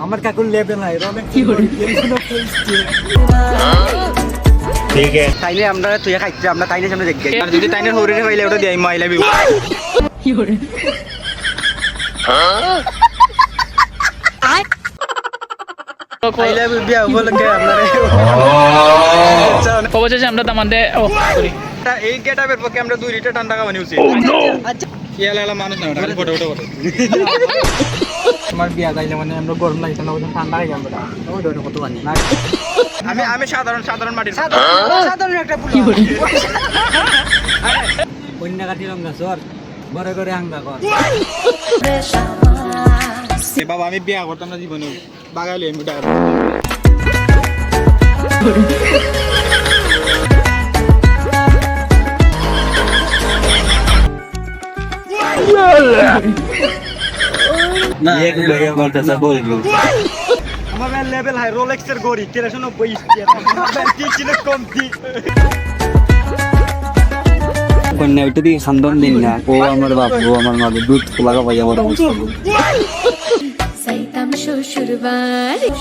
আমার কাকুর লেভেল নাই রমেক ঠিক আছে। তাইলে আমরা তুই খাইতে আমরা তাইলে সামনে দেখবে আর যদি তাইনের হরিণে পাইলে ওটা দিই আই লাভ ইউ উপলক্ষে আপনার অবশেষে আমরা তামান্ডে ও সরি এই গেটআপের পক্ষে আমরা দুই লিটার ঠান্ডা খাওয়া নিউছি আচ্ছা। ইয়ালা মানুষ না ওটা ফটো ফটো। তোমার বিয়া যাইলে মানে আমরা গরম লাগছে না ঠান্ডা হয়ে যাবে ওই ধরে কত পানি আমি আমি সাধারণ সাধারণ মাটির সাধারণ একটা কন্যা কাটি রঙা সর বড় করে হাঙ্গা কর। এ বাবা আমি বিয়া করতাম না জীবনে। বাগাইলে আমি টাকা আমার লেভেল হাই রোলেক্সের গড়ি তেরোশো নব্বই কি ছিল কমতি। কন্যা ওইটা দিয়ে খান্দন দিন না। ও আমার বাপ ও আমার মা দুধ লাগা পাইয়া বড়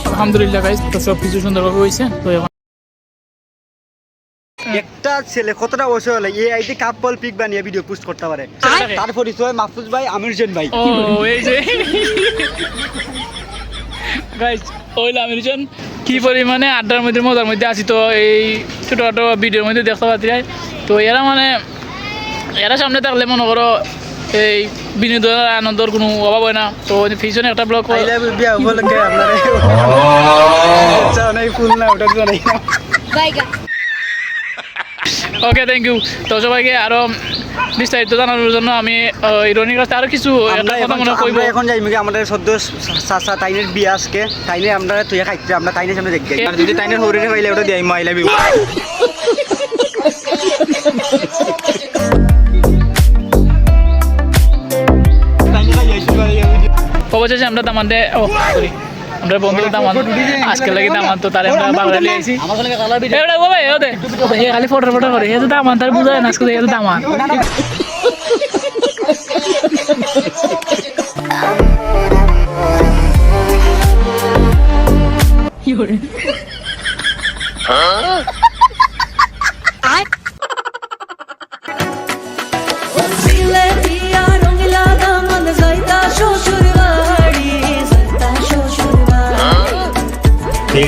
আলহামদুলিল্লাহ গাইস তো সব কিছু সুন্দরভাবে হয়েছে। তো একটা ছেলে কতটা বছর হলে এই আইডি কাপল পিক বানিয়ে ভিডিও পোস্ট করতে পারে? তার পরিচয় মাহফুজ ভাই আমির হোসেন ভাই। ও এই যে। গাইস ওইলা আমিরজন কি পরিমাণে আড্ডার মধ্যে মজার মধ্যে আছি তো এই ছোটোখাটো ভিডিওর মধ্যে দেখতে পাচ্ছি তো এরা মানে এরা সামনে থাকলে মনে করো এই বিনোদন আনন্দর কোনো অভাব হয় না। তো পিছনে একটা ব্লগ বিয়া উপলক্ষে আপনার জানাই ফুল না ওটা জানাই না বাইগা ওকে থ্যাংক ইউ তো সবাইকে আরও বিস্তারিত জানানোর জন্য আমি ইরনির কাছে আরও কিছু কথা এখন মনে কইব। এখন যাই আমাদের সদ্য চাচা তাইনের বিয়া আজকে। তাইনে আমরা তুই খাইতে আমরা তাইনের সামনে আর যদি তাইনের হরিণে পাইলে ওটা দিই আই লাভ ইউ। অবশেষে আমরা দামানতে ও সরি আমরা বন্ধু দাম আজকে লাগি দাম তো তারে আমরা বাংলা লিয়ে এবারে ও ভাই ওদে এ খালি ফটো ফটো করে। এই দাম দামান তার বুঝায় না আজকে এ কি দামান সিলেটিয়া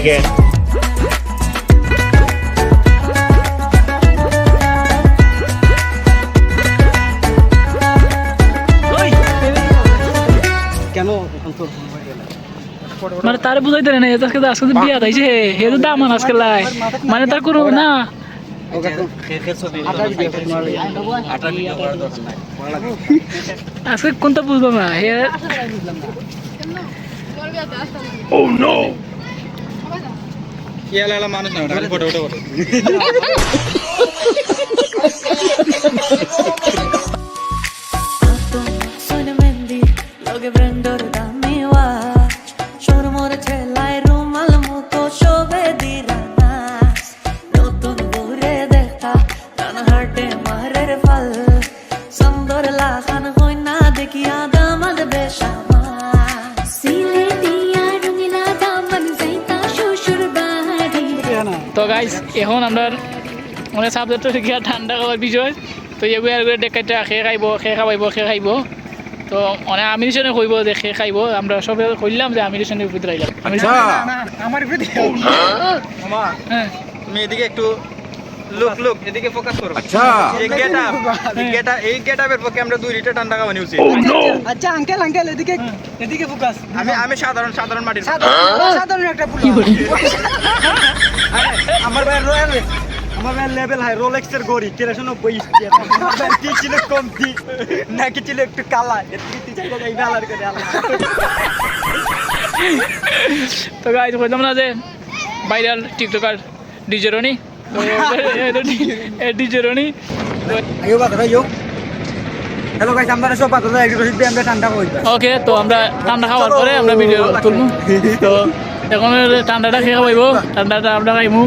কেন মানে তার বুঝাইতে না আজকে আজকে তো বিয়া দাইছে হে তো দামান আজকে লাই। মানে তার কোনো না। আজকে কোনটা বুঝব না হে? ইয়ালা ইয়ালা মানুষ না ওটা খালি ফটো ফটো ফটো এখন আমরা মানে সাবজেক্ট শিক্ষা ঠান্ডা খাওয়ার বিষয়। তো এগুলো আর ডেকাইটা খেয়ে খাইব খেয়ে খাওয়াইব খেয়ে খাইব। তো মানে আমিরেশনে কইব যে খেয়ে খাইব আমরা সবে কইলাম যে আমিরেশনের ভিতরে আইলাম আমার প্রতি মামা হ্যাঁ তুমি এদিকে একটু লুক লুক এদিকে ফোকাস করো। আচ্ছা। এই গেটআপ এই গেটআপ এই গেটআপের পক্ষে আমরা দুই লিটার ঠান্ডা খাওয়া নিউছি আচ্ছা আঙ্কেল আঙ্কেল এদিকে এদিকে ফোকাস আমি আমি সাধারণ সাধারণ মাটির সাধারণ একটা পুল। আমার ভাই রয়্যাল আমার ভাই লেভেল হাই রোলেক্সের গড়ি তেরোশো নব্বই কি ছিল কমতি? নাকি ছিল একটু কালা? তো গাইজ কইলাম না যে ভাইরাল টিকটকার ডিজেরনি ডিজেরনি হ্যালো গাইস আমরা সব বাদ একটু আমরা ঠান্ডা করি ওকে তো আমরা ঠান্ডা খাওয়ার পরে আমরা ভিডিও তুলবো। তো এখন ঠান্ডাটা খেয়ে খাওয়াইব ঠান্ডাটা আমরা খাইমু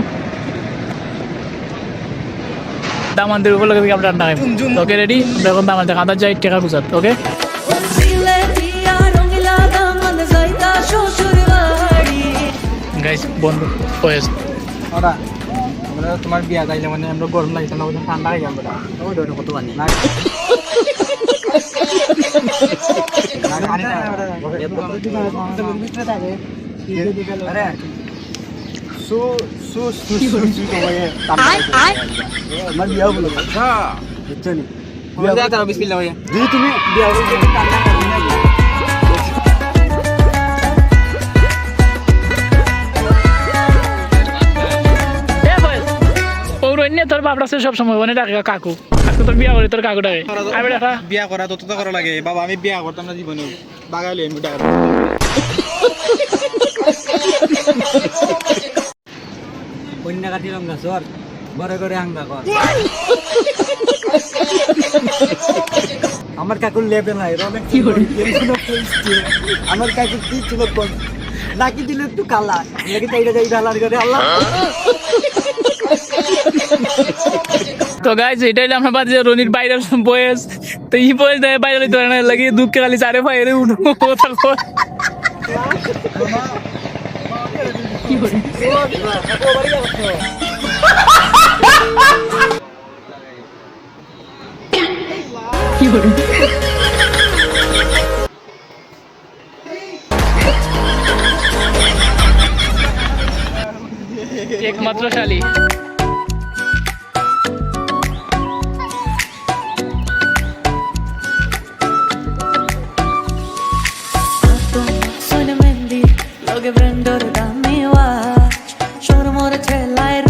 দামানদের উপর লাগে আমরা ঠান্ডা খাইমু ওকে রেডি আমরা এখন দামান খাতা যাই টেকা খুঁজাত ওকে দামন গাইস বন্ধু ফয়েজ ওরা আমরা তোমার বিয়া গাইলে মানে আমরা গরম লাগছে না ঠান্ডা হয়ে যাবে কত পানি সু সু সু সু সু কমায়ে আমার বিয়া বলো আচ্ছা বুঝছ নি বিয়া তারা বিসমিল্লাহ ভাইয়া যদি তুমি বিয়া বলো কান্না করবে না এ ফয়েজ পৌরন্য তোর বাপরা সে সব সময় মানে ডাকে কাকু কাকু তোর বিয়া করে তোর কাকু ডাকে আমি দেখা বিয়া করা তত তো করা লাগে বাবা আমি বিয়া করতাম না জীবনে বাগাইলে আমি কন্যা কাটিলাম না সর বড় করে হাঙ্গা কর আমার কাকুর লেভেল নাই আমার কাকুর কি ছিল নাকি দিল একটু কালা? নাকি চাইটা যাই ঢালার করে আল্লাহ। তো গাইজ এটাই আমরা বাজে রনির বাইরের বয়স। তো ই বয়স দেয় বাইরে পারে না লাগে দুঃখে খালি চারে বাইরে উঠো কথা কয়। একমাত্র শালী সর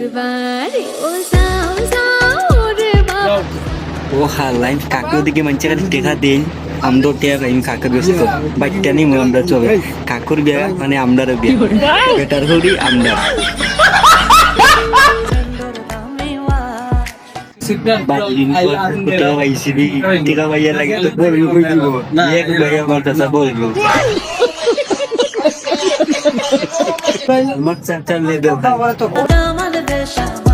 ও যাও যাও রে বাবা ও হালাইন কাকু দিকে মানুষ খালি টেকা দেন আমরা টেয়া আমি কাকা ব্যস্ত বাচ্চা নেই আমরা চলে কাকুর বিয়া মানে আমরারও বিয়া বেটার হরি আমরা দামি ওয়াচ টেকা পাইছি টেকা পাইয়া লাগে তো বলব কই দিব এক ভাই আমার কাছে বলব আমার চাচা লেদে 的笑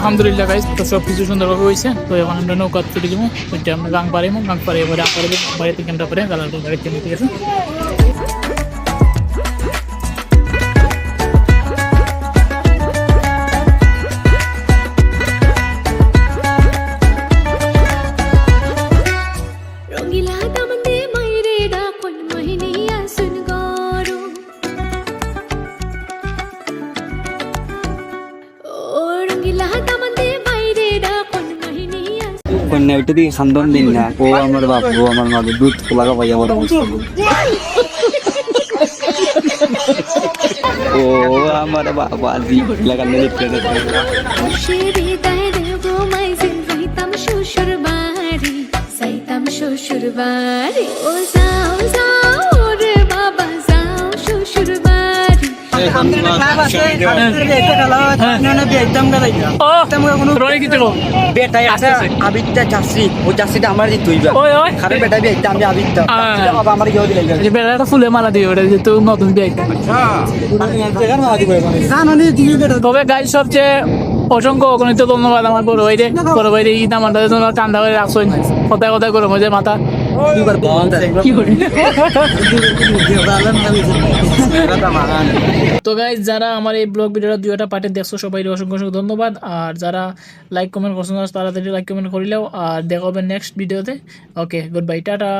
আলহামদুলিল্লাহ গাইজ তো সব কিছু সুন্দরভাবে হয়েছে। তো এখন আমরা নৌকা চলে যাব। ওইটা আমরা গাং পারিমো গাং পারে এবারে আপারে বাড়িতে ঘণ্টা পরে গাড়ি ঠিক আছে? দিয়ে খান্দন দিন না। ও আমার বাপ, ও আমার মা দুধ লাগা পাই আমার ও আমার বাবা জি লাগানো শ্বশুর শ্বশুর বাড়ি ও যাও। বেটাই আছে আবিদটা চাষি। ও চাষিটা আমার দিতে হইবা ওই ওই। খারে বেটা বিয়ে আমি আবিদটা বাবা আমার গিয়ে দিলে এই ফুলে মালা দিও ওটা যে নতুন বেটা। তবে গাই সবচেয়ে অসংখ্য অগণিত ধন্যবাদ আমার বড় ভাইরে। বড় ভাইরে ঈদ আমার তোমার কান্দা করে রাখছেন কথায় কথায় গরম হয়ে যায় মাথা। কি করে? তো গাইজ যারা আমার এই ব্লগ ভিডিওটা দুইটা পার্টে দেখছ সবাই অসংখ্য অসংখ্য ধন্যবাদ। আর যারা লাইক কমেন্ট করছ তাড়াতাড়ি লাইক কমেন্ট করিলেও আর দেখা হবে নেক্সট ভিডিওতে ওকে গুড বাই টাটা।